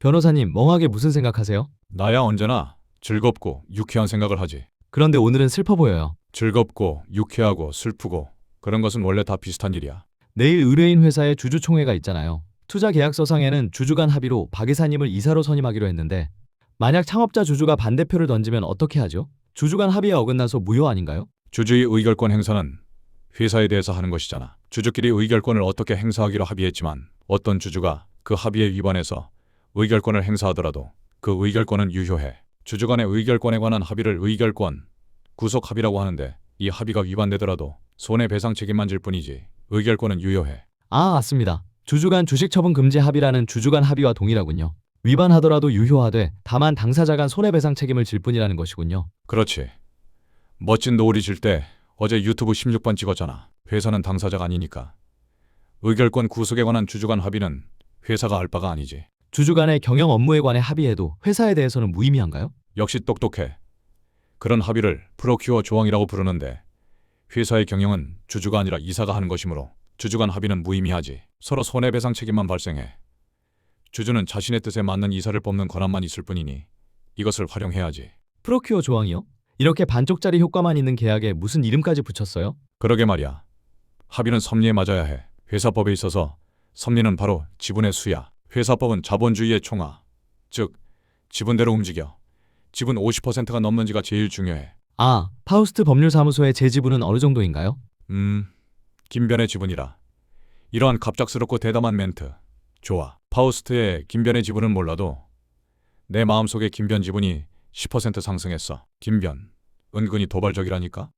변호사님, 멍하게 무슨 생각하세요? 나야 언제나 즐겁고 유쾌한 생각을 하지. 그런데 오늘은 슬퍼 보여요. 즐겁고 유쾌하고 슬프고 그런 것은 원래 다 비슷한 일이야. 내일 의뢰인 회사에 주주총회가 있잖아요. 투자 계약서상에는 주주 간 합의로 박 이사님을 이사로 선임하기로 했는데 만약 창업자 주주가 반대표를 던지면 어떻게 하죠? 주주 간 합의에 어긋나서 무효 아닌가요? 주주의 의결권 행사는 회사에 대해서 하는 것이잖아. 주주끼리 의결권을 어떻게 행사하기로 합의했지만 어떤 주주가 그 합의에 위반해서 의결권을 행사하더라도 그 의결권은 유효해. 주주 간의 의결권에 관한 합의를 의결권, 구속 합의라고 하는데 이 합의가 위반되더라도 손해배상 책임만 질 뿐이지 의결권은 유효해. 아, 맞습니다. 주주 간 주식 처분 금지 합의라는 주주 간 합의와 동일하군요. 위반하더라도 유효하되 다만 당사자 간 손해배상 책임을 질 뿐이라는 것이군요. 그렇지. 멋진 노을이 질 때 어제 유튜브 16번 찍었잖아. 회사는 당사자가 아니니까. 의결권 구속에 관한 주주 간 합의는 회사가 알 바가 아니지. 주주 간의 경영 업무에 관해 합의해도 회사에 대해서는 무의미한가요? 역시 똑똑해. 그런 합의를 프로큐어 조항이라고 부르는데 회사의 경영은 주주가 아니라 이사가 하는 것이므로 주주 간 합의는 무의미하지. 서로 손해배상 책임만 발생해. 주주는 자신의 뜻에 맞는 이사를 뽑는 권한만 있을 뿐이니 이것을 활용해야지. 프로큐어 조항이요? 이렇게 반쪽짜리 효과만 있는 계약에 무슨 이름까지 붙였어요? 그러게 말이야. 합의는 섭리에 맞아야 해. 회사법에 있어서 섭리는 바로 지분의 수야. 회사법은 자본주의의 총화. 즉, 지분대로 움직여. 지분 50%가 넘는지가 제일 중요해. 아, 파우스트 법률사무소의 제 지분은 어느 정도인가요? 음, 김변의 지분이라. 이러한 갑작스럽고 대담한 멘트. 좋아. 파우스트의 김변의 지분은 몰라도 내 마음속에 김변 지분이 10% 상승했어. 김변. 은근히 도발적이라니까?